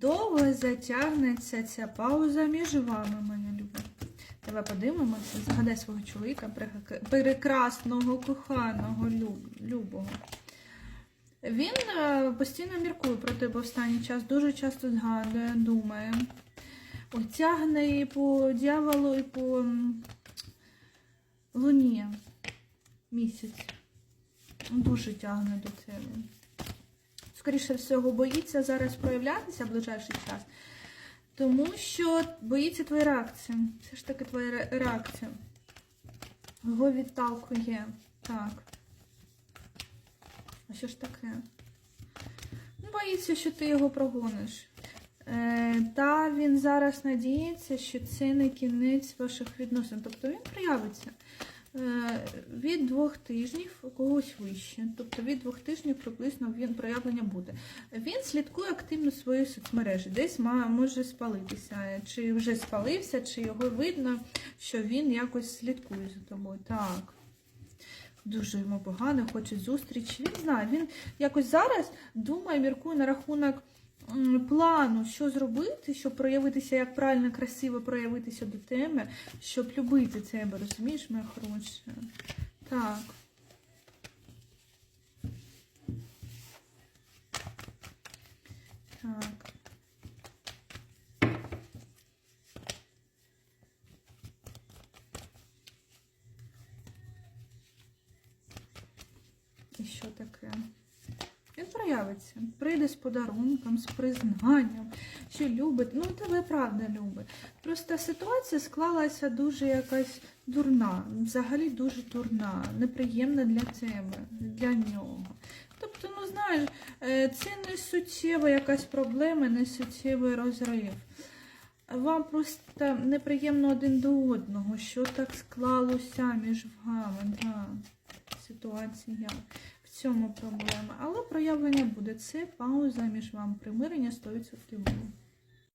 Довго затягнеться ця пауза між вами, моя люба. Давай подивимося, згадай свого чоловіка, прекрасного, коханого, люб- любого. Він е, постійно міркує про тебе останній час, дуже часто згадує, думає. Тягне і по дьяволу, і по луні місяць. Дуже тягне до тебе. Скоріше всього, боїться зараз проявлятися в ближайший час, тому що боїться твоєї реакції. Це ж таки твоя реакція. Його відталкує. Так. А що ж таке? Ну, Боїться, що ти його прогониш. Е, та він зараз надіється, що це не кінець ваших відносин. Тобто він проявиться від двох тижнів когось вище. Тобто від двох тижнів приблизно він проявлення буде. Він слідкує активно свої соцмережі, десь може спалитися, чи вже спалився, чи його видно, що він якось слідкує за тобою. Так. Дуже йому погано, хоче зустрічі. Він знає, він якось зараз думає, міркує на рахунок плану, що зробити, щоб проявитися, як правильно, красиво проявитися до тебе, щоб любити тебе, розумієш, моя хороша? Так. Так. І що таке? Він проявиться, прийде з подарунком, з признанням, що любить. Ну, тебе правда любить. Просто ситуація склалася дуже якась дурна, взагалі дуже дурна, неприємна для тебе, для нього. Тобто, ну знаєш, е, це не суттєва якась проблема, не суттєвий розрив. Вам просто неприємно один до одного, що так склалося між вами. Да. Ситуація. Цьому проблема. Але проявлення буде. Це пауза між вами. Примирення 100% буде.